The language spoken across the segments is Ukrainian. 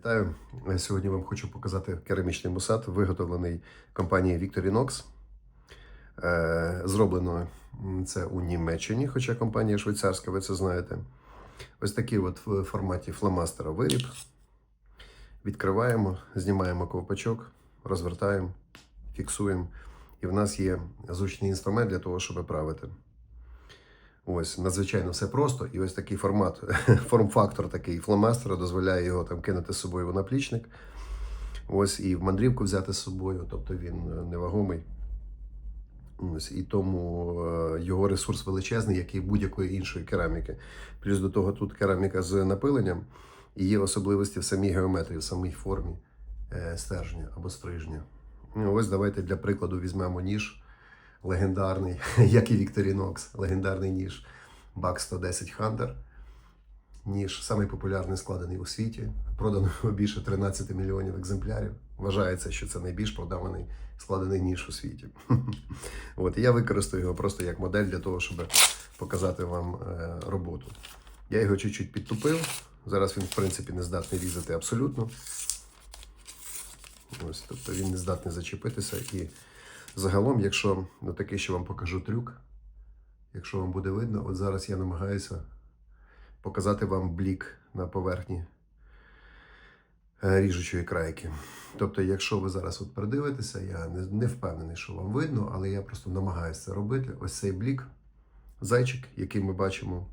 Вітаю! Сьогодні вам хочу показати керамічний мусат, виготовлений компанією Victorinox. Е, Зроблено це у Німеччині, хоча компанія швейцарська, ви це знаєте. Ось такий от в форматі фломастера виріб. Відкриваємо, знімаємо ковпачок, розвертаємо, фіксуємо. І в нас є зручний інструмент для того, щоб правити. Ось надзвичайно все просто. І ось такий формат, форм-фактор такий фломастера дозволяє його там кинути з собою в наплічник. Ось і в мандрівку взяти з собою, тобто він е, невагомий. Ось, і тому е, його ресурс величезний, як і будь-якої іншої кераміки. Плюс до того тут кераміка з напиленням і є особливості в самій геометрії, в самій формі е, стержня або стрижня. Ну, ось давайте для прикладу візьмемо ніж легендарний, як і Victorinox, легендарний ніж BAC 110 Hunter. Ніж самий популярний складений у світі. Продано більше 13 мільйонів екземплярів. Вважається, що це найбільш продаваний складений ніж у світі. От, я використаю його просто як модель для того, щоб показати вам е, роботу. Я його чуть-чуть підтупив. Зараз він, в принципі, не здатний різати абсолютно. Ось, тобто він не здатний зачепитися. І загалом, якщо ну, такий, що вам покажу трюк, якщо вам буде видно, от зараз я намагаюся показати вам блік на поверхні е, ріжучої крайки. Тобто, якщо ви зараз от придивитеся, я не, не впевнений, що вам видно, але я просто намагаюся це робити. Ось цей блік, зайчик, який ми бачимо.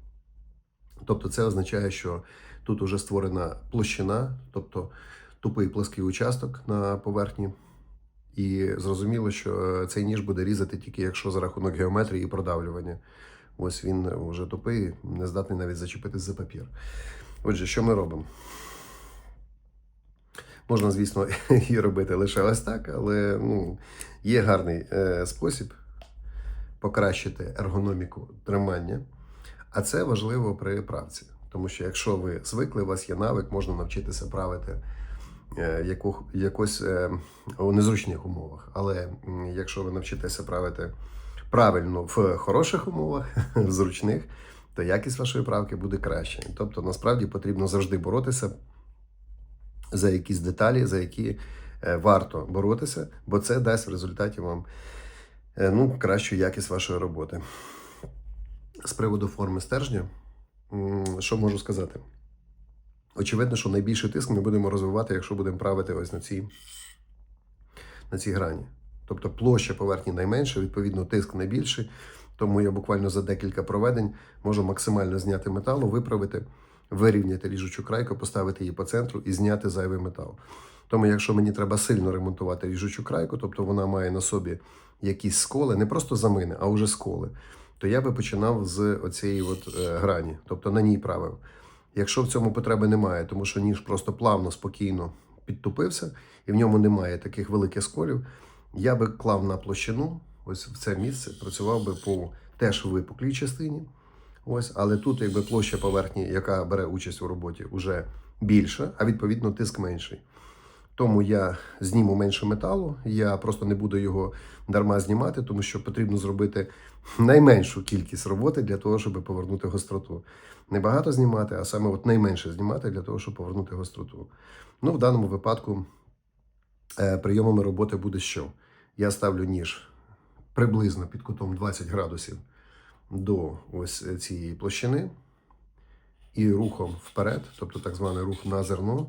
Тобто, це означає, що тут вже створена площина, тобто тупий плоский участок на поверхні. І зрозуміло, що е, цей ніж буде різати тільки якщо за рахунок геометрії і продавлювання. Ось він вже тупий, не здатний навіть зачепитись за папір. Отже, що ми робимо? Можна, звісно, і робити лише ось так, але ну, є гарний е, спосіб покращити ергономіку тримання. А це важливо при правці. Тому що якщо ви звикли, у вас є навик, можна навчитися правити яку, якось е, у незручних умовах. Але якщо ви навчитеся правити правильно в хороших умовах, в зручних, то якість вашої правки буде краще. Тобто, насправді потрібно завжди боротися за якісь деталі, за які е, варто боротися, бо це дасть в результаті вам е, ну, кращу якість вашої роботи. З приводу форми стержня, що можу сказати? Очевидно, що найбільший тиск ми будемо розвивати, якщо будемо правити ось на цій, на цій грані. Тобто площа поверхні найменша, відповідно, тиск найбільший. Тому я буквально за декілька проведень можу максимально зняти металу, виправити, вирівняти ріжучу крайку, поставити її по центру і зняти зайвий метал. Тому, якщо мені треба сильно ремонтувати ріжучу крайку, тобто вона має на собі якісь сколи, не просто замини, а вже сколи, то я би починав з оцієї от, е, грані, тобто на ній правив. Якщо в цьому потреби немає, тому що ніж просто плавно, спокійно підтупився, і в ньому немає таких великих сколів, я би клав на площину, ось в це місце, працював би по теж випуклій частині. Ось, але тут, якби площа поверхні, яка бере участь у роботі, вже більша, а відповідно тиск менший. Тому я зніму менше металу, я просто не буду його дарма знімати, тому що потрібно зробити найменшу кількість роботи для того, щоб повернути гостроту. Не багато знімати, а саме от найменше знімати для того, щоб повернути гостроту. Ну, в даному випадку е, прийомами роботи буде що? Я ставлю ніж приблизно під кутом 20 градусів до ось цієї площини і рухом вперед, тобто так званий рух на зерно,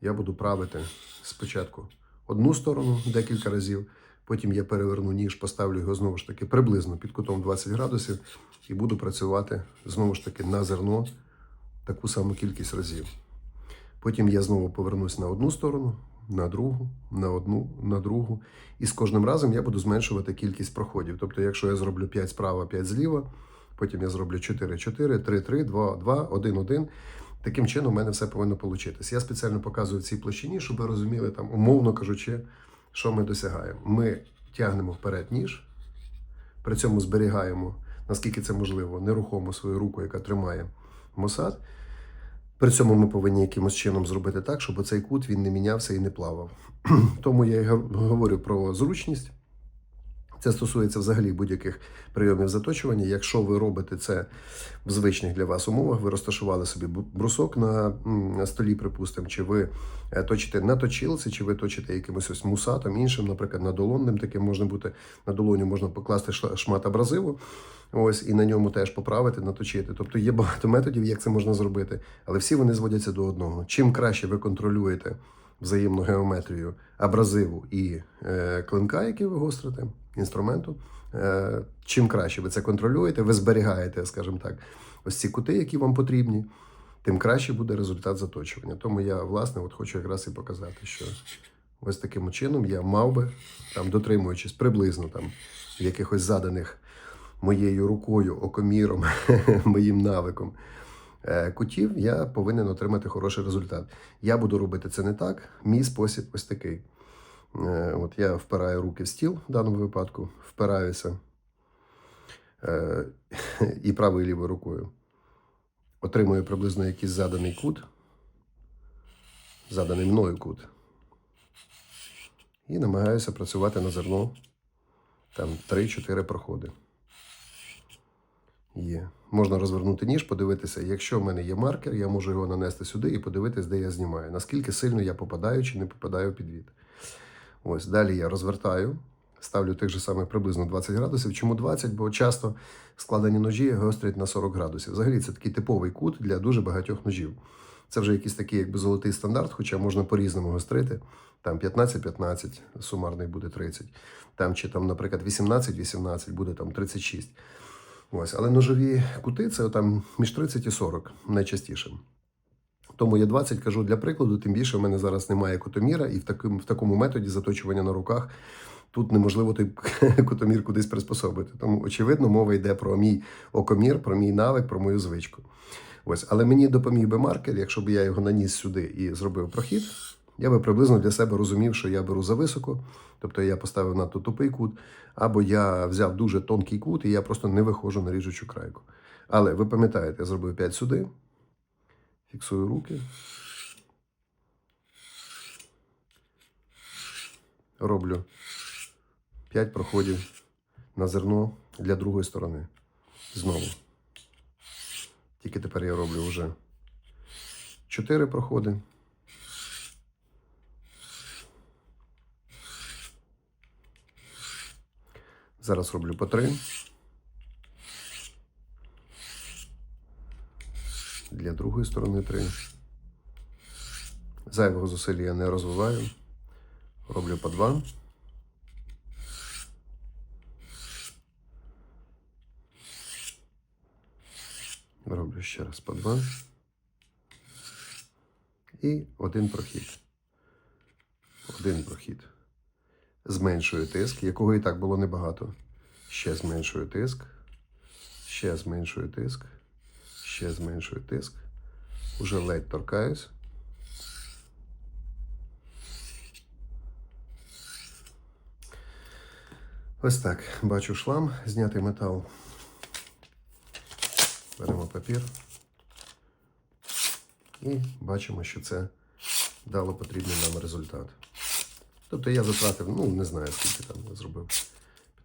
я буду правити спочатку одну сторону декілька разів, потім я переверну ніж, поставлю його знову ж таки приблизно під кутом 20 градусів і буду працювати знову ж таки на зерно таку саму кількість разів. Потім я знову повернусь на одну сторону, на другу, на одну, на другу. І з кожним разом я буду зменшувати кількість проходів. Тобто, якщо я зроблю 5 справа, 5 зліва, потім я зроблю 4, 4, 3, 3, 2, 2, 1, 1. Таким чином, у мене все повинно получитися. Я спеціально показую цій площині, щоб ви розуміли, там, умовно кажучи, що ми досягаємо. Ми тягнемо вперед ніж, при цьому зберігаємо, наскільки це можливо, нерухомо свою руку, яка тримає мосад. При цьому ми повинні якимось чином зробити так, щоб цей кут він не мінявся і не плавав. Тому я говорю про зручність. Це стосується взагалі будь-яких прийомів заточування. Якщо ви робите це в звичних для вас умовах, ви розташували собі брусок на столі, припустимо, чи ви е, точите на точилці, чи ви точите якимось ось мусатом іншим, наприклад, надолонним таким можна бути на долоню можна покласти шмат абразиву. Ось і на ньому теж поправити, наточити. Тобто є багато методів, як це можна зробити, але всі вони зводяться до одного. Чим краще ви контролюєте взаємну геометрію абразиву і е, клинка, який ви гострите, інструменту, е, чим краще ви це контролюєте, ви зберігаєте, скажімо так, ось ці кути, які вам потрібні, тим краще буде результат заточування. Тому я, власне, от хочу якраз і показати, що ось таким чином я мав би, там, дотримуючись приблизно там якихось заданих моєю рукою, окоміром, моїм навиком е, кутів, я повинен отримати хороший результат. Я буду робити це не так. Мій спосіб ось такий. Е, От я впираю руки в стіл в даному випадку, впираюся е, і правою і лівою рукою. Отримую приблизно якийсь заданий кут, заданий мною кут. І намагаюся працювати на зерно там 3-4 проходи. Є. Можна розвернути ніж, подивитися. Якщо в мене є маркер, я можу його нанести сюди і подивитись, де я знімаю. Наскільки сильно я попадаю чи не попадаю в підвід. Ось далі я розвертаю, ставлю тих же самих приблизно 20 градусів. Чому 20? Бо часто складені ножі гострять на 40 градусів. Взагалі це такий типовий кут для дуже багатьох ножів. Це вже якийсь такий якби золотий стандарт, хоча можна по-різному гострити. Там 15-15, сумарний буде 30. Там чи там, наприклад, 18-18 буде там 36. Ось, але ножові кути це там між 30 і 40 найчастіше. Тому я 20 кажу для прикладу, тим більше в мене зараз немає кутоміра, і в такому, в такому методі заточування на руках тут неможливо той кутомір кудись приспособити. Тому, очевидно, мова йде про мій окомір, про мій навик, про мою звичку. Ось, але мені допоміг би маркер, якщо б я його наніс сюди і зробив прохід, я би приблизно для себе розумів, що я беру зависоко, тобто я поставив надто тупий кут, або я взяв дуже тонкий кут, і я просто не виходжу на ріжучу крайку. Але ви пам'ятаєте, я зробив 5 сюди, фіксую руки. Роблю 5 проходів на зерно для другої сторони. Знову. Тільки тепер я роблю вже 4 проходи. Зараз роблю по 3. Для другої сторони 3. Зайвого зусилля я не розвиваю. Роблю по 2. Роблю ще раз по 2. І один прохід. Один прохід. Зменшую тиск, якого і так було небагато. Ще зменшую тиск. Ще зменшую тиск. Ще зменшую тиск. Уже ледь торкаюсь. Ось так. Бачу шлам, знятий метал. Беремо папір. І бачимо, що це дало потрібний нам результат. Тобто я затратив, ну не знаю, скільки там я зробив.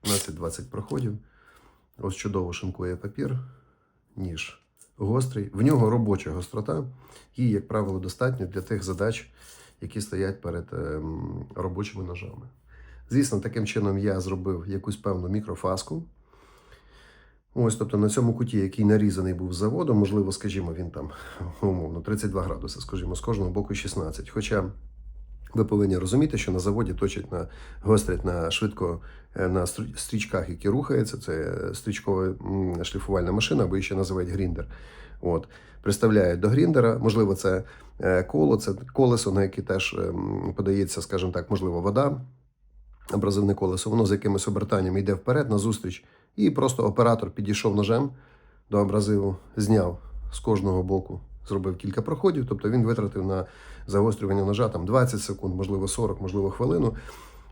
15-20 проходів. Ось чудово шинкує папір, ніж гострий. В нього робоча гострота. Її, як правило, достатньо для тих задач, які стоять перед ем, робочими ножами. Звісно, таким чином я зробив якусь певну мікрофаску. Ось, тобто на цьому куті, який нарізаний був з заводу, можливо, скажімо, він там умовно 32 градуси, скажімо, з кожного боку 16. Хоча ви повинні розуміти, що на заводі точать на гострять на швидко на стрічках, які рухаються. Це стрічкова шліфувальна машина, або ще називають гріндер. От. Приставляють до гріндера, можливо, це е, коло, це колесо, на яке теж ем, подається, скажімо так, можливо, вода, абразивне колесо. Воно з якимось обертанням йде вперед назустріч, і просто оператор підійшов ножем до абразиву, зняв з кожного боку, зробив кілька проходів. Тобто він витратив на загострювання ножа там 20 секунд, можливо, 40, можливо, хвилину.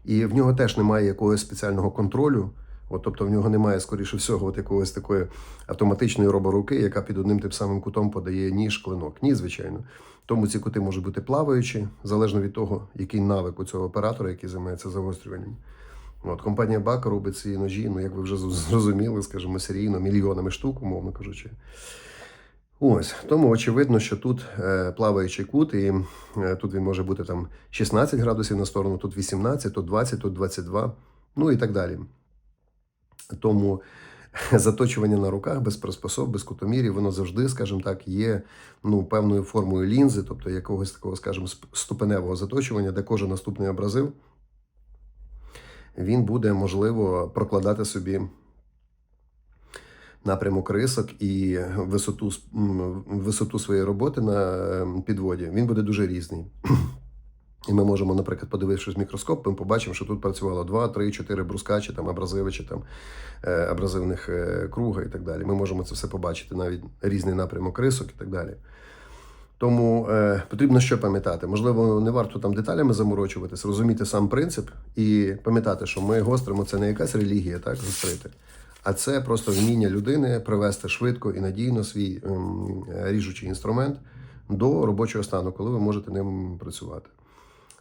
І в нього теж немає якогось спеціального контролю. От, тобто в нього немає, скоріше всього, от якогось такої автоматичної роборуки, яка під одним тим самим кутом подає ніж, клинок. Ні, звичайно. Тому ці кути можуть бути плаваючі, залежно від того, який навик у цього оператора, який займається загострюванням. От, компанія Бак робить ці ножі, ну, як ви вже зрозуміли, скажімо, серійно, мільйонами штук, умовно кажучи. Ось, тому очевидно, що тут е, плаваючий кут, і е, тут він може бути там 16 градусів на сторону, тут 18, тут 20, тут 22, ну і так далі. Тому заточування на руках без приспособ, без кутомірів, воно завжди, скажімо так, є ну, певною формою лінзи, тобто якогось такого, скажімо, ступеневого заточування, де кожен наступний абразив він буде, можливо, прокладати собі напрямок рисок і висоту, висоту своєї роботи на ем, підводі. Він буде дуже різний. І ми можемо, наприклад, подивившись мікроскоп, ми побачимо, що тут працювало 2, 3, 4 бруска, чи там абразиви, чи там е, абразивних е, круга і так далі. Ми можемо це все побачити, навіть різний напрямок рисок і так далі. Тому е, потрібно що пам'ятати. Можливо, не варто там деталями заморочуватись, розуміти сам принцип і пам'ятати, що ми гостримо це не якась релігія, так гострити, а це просто вміння людини привести швидко і надійно свій ем, ріжучий інструмент до робочого стану, коли ви можете ним працювати.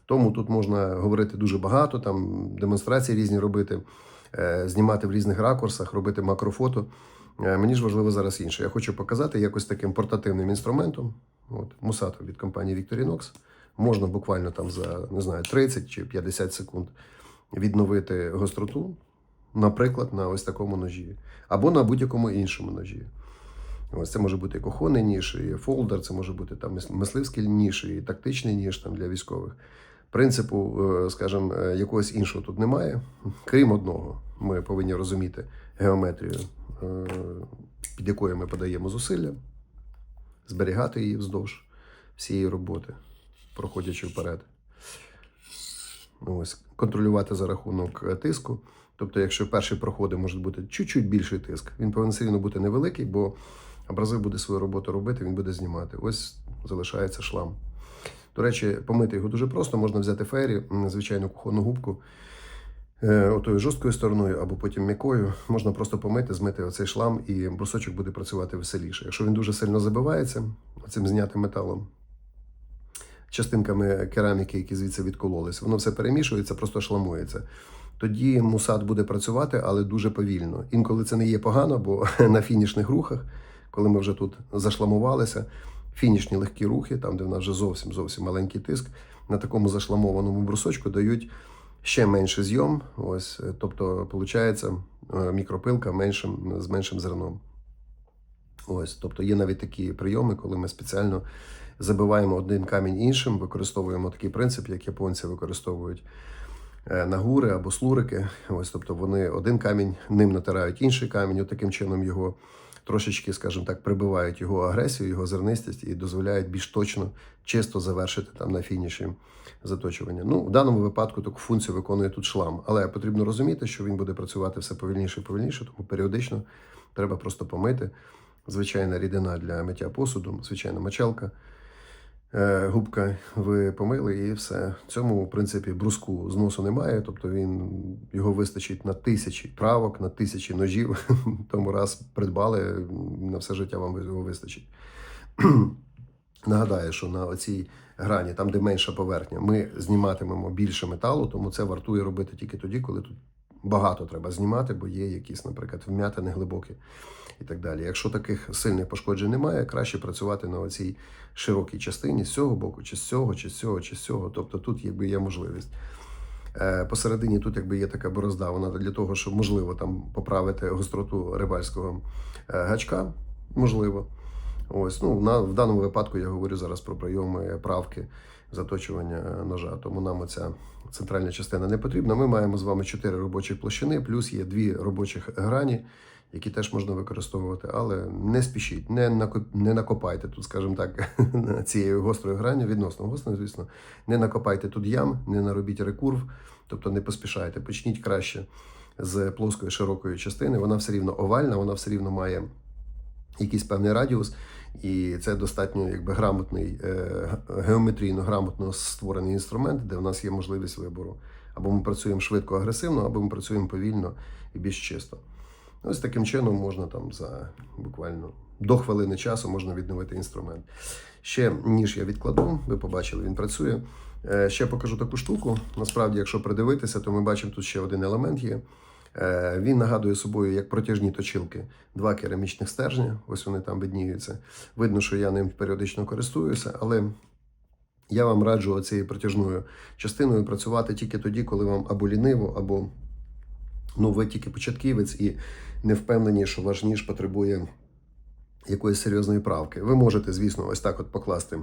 Тому тут можна говорити дуже багато, там демонстрації різні робити, е, знімати в різних ракурсах, робити макрофото. Е, Мені ж важливо зараз інше. Я хочу показати якось таким портативним інструментом. От, Мусато від компанії Victorinox. Можна буквально там за не знаю, 30 чи 50 секунд відновити гостроту, наприклад, на ось такому ножі, або на будь-якому іншому ножі. Ось це може бути і кухонний ніж, і фолдер, це може бути там мисливський ніж, і тактичний ніж там для військових. Принципу, е, скажімо, е, якогось іншого тут немає. Крім одного, ми повинні розуміти геометрію, е, під якою ми подаємо зусилля, зберігати її вздовж всієї роботи, проходячи вперед. Ось, контролювати за рахунок тиску. Тобто, якщо перші проходи можуть бути чуть-чуть більший тиск, він повинен все рівно бути невеликий, бо абразив буде свою роботу робити, він буде знімати. Ось залишається шлам. До речі, помити його дуже просто. Можна взяти фері, звичайну кухонну губку, е, отою жорсткою стороною або потім м'якою. Можна просто помити, змити оцей шлам, і брусочок буде працювати веселіше. Якщо він дуже сильно забивається, цим знятим металом, частинками кераміки, які звідси відкололись, воно все перемішується, просто шламується. Тоді мусат буде працювати, але дуже повільно. Інколи це не є погано, бо на фінішних рухах, коли ми вже тут зашламувалися, фінішні легкі рухи, там, де в нас вже зовсім зовсім маленький тиск, на такому зашламованому брусочку дають ще менший зйом. Ось, е, тобто, виходить, мікропилка меншим, з меншим зерном. Ось, тобто є навіть такі прийоми, коли ми спеціально забиваємо один камінь іншим, використовуємо такий принцип, як японці використовують е, нагури або слурики. Ось, тобто вони один камінь, ним натирають інший камінь, от таким чином його трошечки, скажімо так, прибивають його агресію, його зернистість і дозволяють більш точно, чисто завершити там на фініші заточування. Ну, в даному випадку таку функцію виконує тут шлам, але потрібно розуміти, що він буде працювати все повільніше і повільніше, тому періодично треба просто помити. Звичайна рідина для миття посуду, звичайна мочалка. Е, Губка ви помили і все. Цьому, в принципі, бруску зносу немає, тобто він його вистачить на тисячі правок, на тисячі ножів. Тому раз придбали, на все життя вам його вистачить. Нагадаю, що на оцій грані, там, де менша поверхня, ми зніматимемо більше металу, тому це вартує робити тільки тоді, коли тут багато треба знімати, бо є якісь, наприклад, вм'ятини глибокі і так далі. Якщо таких сильних пошкоджень немає, краще працювати на оцій широкій частині з цього боку, чи з цього, чи з цього, чи з цього. Тобто тут якби є можливість. Е, Посередині тут якби є така борозда, вона для того, щоб можливо там поправити гостроту рибальського е, гачка. Можливо. Ось, ну, на, в даному випадку я говорю зараз про прийоми правки, заточування ножа. Тому нам оця центральна частина не потрібна. Ми маємо з вами чотири робочі площини, плюс є дві робочих грані, які теж можна використовувати, але не спішіть, не, не накопайте тут, скажімо так, цією гострою гранню, відносно гострою, звісно, не накопайте тут ям, не наробіть рекурв, тобто не поспішайте. Почніть краще з плоскої широкої частини. Вона все рівно овальна, вона все рівно має якийсь певний радіус, і це достатньо якби грамотний, е, геометрійно грамотно створений інструмент, де в нас є можливість вибору. Або ми працюємо швидко агресивно, або ми працюємо повільно і більш чисто. Ось таким чином можна там за буквально до хвилини часу можна відновити інструмент. Ще ніж я відкладу, ви побачили, він працює. Е, Ще покажу таку штуку. Насправді, якщо придивитися, то ми бачимо тут ще один елемент є. Е, Він нагадує собою як протяжні точилки. Два керамічних стержня. Ось вони там видніються. Видно, що я ним періодично користуюся, але я вам раджу цією протяжною частиною працювати тільки тоді, коли вам або ліниво, або ну, ви тільки початківець і не впевнені, що ваш ніж потребує якоїсь серйозної правки. Ви можете, звісно, ось так от покласти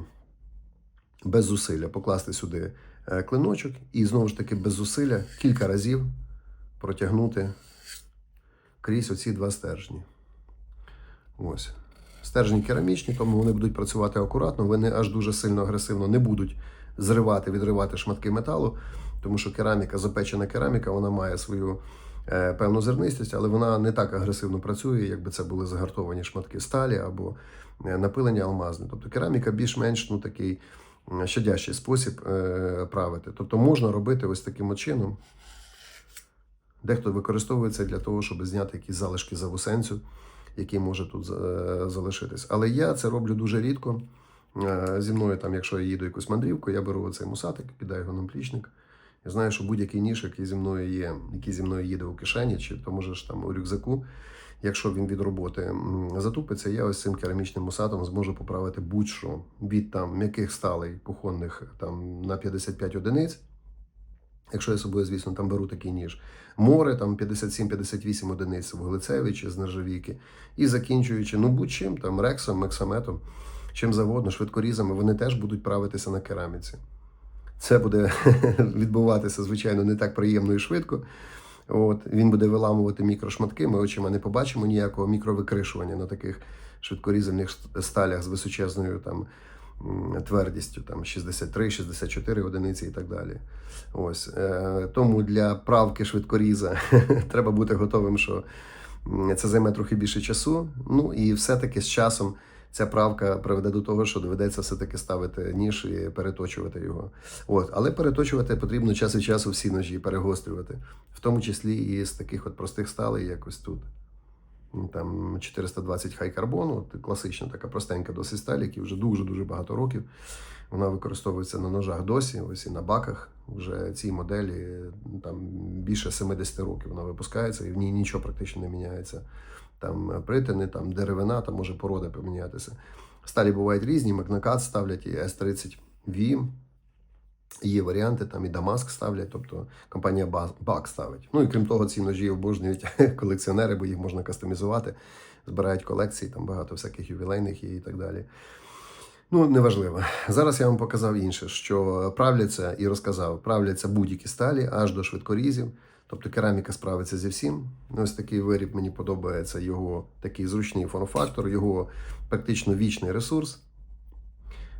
без зусилля, покласти сюди е, клиночок і знову ж таки без зусилля кілька разів протягнути крізь оці два стержні. Ось. Стержні керамічні, тому вони будуть працювати акуратно, вони аж дуже сильно агресивно не будуть зривати, відривати шматки металу, тому що кераміка, запечена кераміка, вона має свою певну зернистість, але вона не так агресивно працює, якби це були загартовані шматки сталі або е, напилені алмазні. Тобто кераміка більш-менш ну, такий щадящий спосіб е, правити. Тобто можна робити ось таким чином. Дехто використовує це для того, щоб зняти якісь залишки завусенцю, які може тут е, залишитись. Але я це роблю дуже рідко. Е, Зі мною, там, якщо я їду якусь мандрівку, я беру оцей мусатик, кидаю його на плічник. Я знаю, що будь-який ніж, який зі мною є, який зі мною їде у кишені, чи то може ж там у рюкзаку, якщо він від роботи затупиться, я ось цим керамічним мусатом зможу поправити будь-що від там м'яких сталей кухонних там на 55 одиниць. Якщо я собою, звісно, там беру такий ніж. Море там 57-58 одиниць вуглецеві чи з нержавійки. І закінчуючи, ну будь-чим, там рексом, мексаметом, чим завгодно, швидкорізами, вони теж будуть правитися на кераміці. Це буде відбуватися, звичайно, не так приємно і швидко. От, він буде виламувати мікрошматки. Ми очима не побачимо ніякого мікровикришування на таких швидкорізаних сталях з височезною там, твердістю, там 63-64 одиниці і так далі. Ось. Е, тому для правки швидкоріза треба бути готовим, що це займе трохи більше часу. Ну і все-таки з часом ця правка приведе до того, що доведеться все-таки ставити ніж і переточувати його. От. Але переточувати потрібно час від часу всі ножі, перегострювати, в тому числі і з таких от простих сталей, як ось тут. Ну, Там 420 хай карбону, класична така простенька досить сталь, які вже дуже-дуже багато років. Вона використовується на ножах досі, ось і на баках. Вже цій моделі там більше 70 років вона випускається, і в ній нічого практично не міняється. Там притини, там деревина, там може порода помінятися. Сталі бувають різні, Макнакат ставлять і S30V. Є варіанти, там і Дамаск ставлять, тобто компанія Бак ставить. Ну і крім того, ці ножі обожнюють колекціонери, бо їх можна кастомізувати, збирають колекції, там багато всяких ювілейних і так далі. Ну, неважливо. Зараз я вам показав інше, що правляться і розказав, правляться будь-які сталі аж до швидкорізів. Тобто кераміка справиться зі всім. Ось такий виріб мені подобається його такий зручний форм-фактор, його практично вічний ресурс.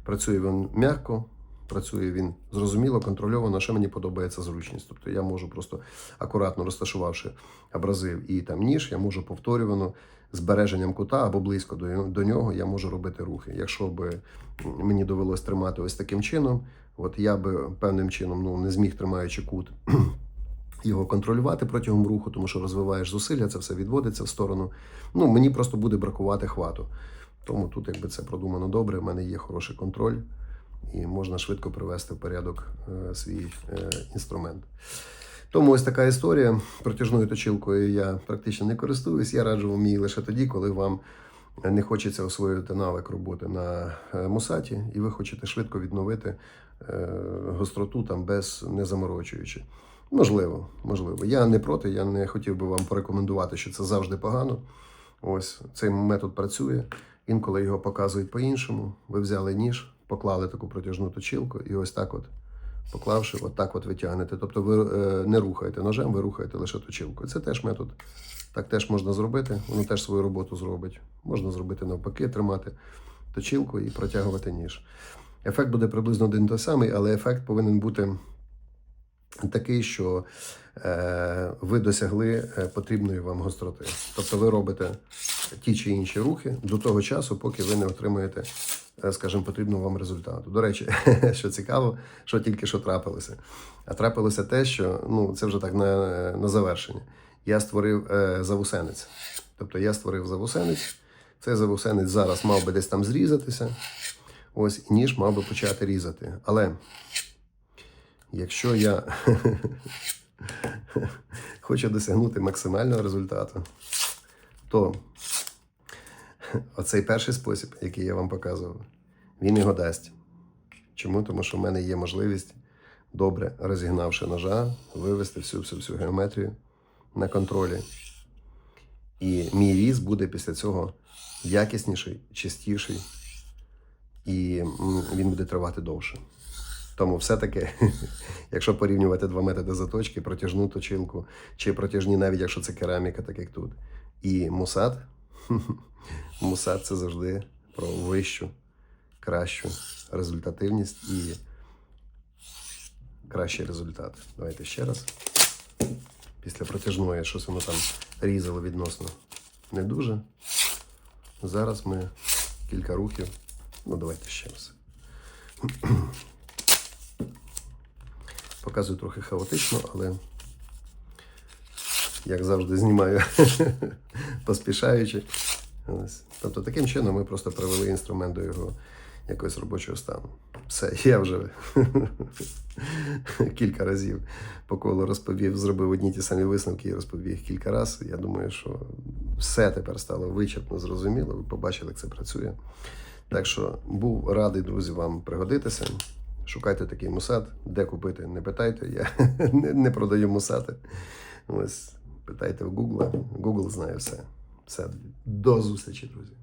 Працює він м'яко, працює він зрозуміло, контрольовано. Що мені подобається зручність. Тобто я можу просто акуратно розташувавши абразив і там ніж, я можу повторювано збереженням кута або близько до, нього, я можу робити рухи. Якщо би мені довелось тримати ось таким чином, от я би певним чином ну, не зміг тримаючи кут. Його контролювати протягом руху, тому що розвиваєш зусилля, це все відводиться в сторону. Ну, мені просто буде бракувати хвату. Тому тут, якби це продумано добре, в мене є хороший контроль, і можна швидко привести в порядок е, свій е, інструмент. Тому ось така історія. Протяжною точилкою я практично не користуюсь. Я раджу вам її лише тоді, коли вам не хочеться освоювати навик роботи на е, мусаті, і ви хочете швидко відновити е, гостроту там без не заморочуючи. Можливо, можливо. Я не проти, я не хотів би вам порекомендувати, що це завжди погано. Ось цей метод працює. Інколи його показують по-іншому. Ви взяли ніж, поклали таку протяжну точилку, і ось так от, поклавши, от так от витягнете. Тобто ви е, не рухаєте ножем, ви рухаєте лише точилкою. Це теж метод. Так теж можна зробити. Воно теж свою роботу зробить. Можна зробити навпаки, тримати точилку і протягувати ніж. Ефект буде приблизно один той самий, але ефект повинен бути такий, що е, ви досягли е, потрібної вам гостроти. Тобто ви робите ті чи інші рухи до того часу, поки ви не отримаєте, е, скажімо, потрібного вам результату. До речі, що цікаво, що тільки що трапилося. А трапилося те, що ну, це вже так на, на завершення. я створив завусенець. Тобто я створив завусенець. Цей завусенець зараз мав би десь там зрізатися. Ось ніж мав би почати різати. Але якщо я хочу досягнути максимального результату, то оцей перший спосіб, який я вам показував, він його дасть. Чому? Тому що в мене є можливість, добре розігнавши ножа, вивести всю всю всю геометрію на контролі. І мій різ буде після цього якісніший, чистіший, і він буде тривати довше. Тому все-таки, якщо порівнювати два методи заточки, протяжну точилку, чи протяжні, навіть якщо це кераміка, так як тут, і мусат, мусат це завжди про вищу, кращу результативність і кращий результат. Давайте ще раз. Після протяжної, щось воно там різало відносно не дуже. Зараз ми кілька рухів. Ну, давайте ще раз. Показую трохи хаотично, але як завжди знімаю поспішаючи. Тобто таким чином ми просто привели інструмент до його якогось робочого стану. Все, я вже кілька разів по колу розповів, зробив одні ті самі висновки і розповів їх кілька разів. Я думаю, що все тепер стало вичерпно, зрозуміло. Ви побачили, як це працює. Так що був радий, друзі, вам пригодитися. Шукайте такий мусат, де купити, не питайте. Я не, не продаю мусати. Ось питайте в Google. Google знає все. Все. До зустрічі, друзі.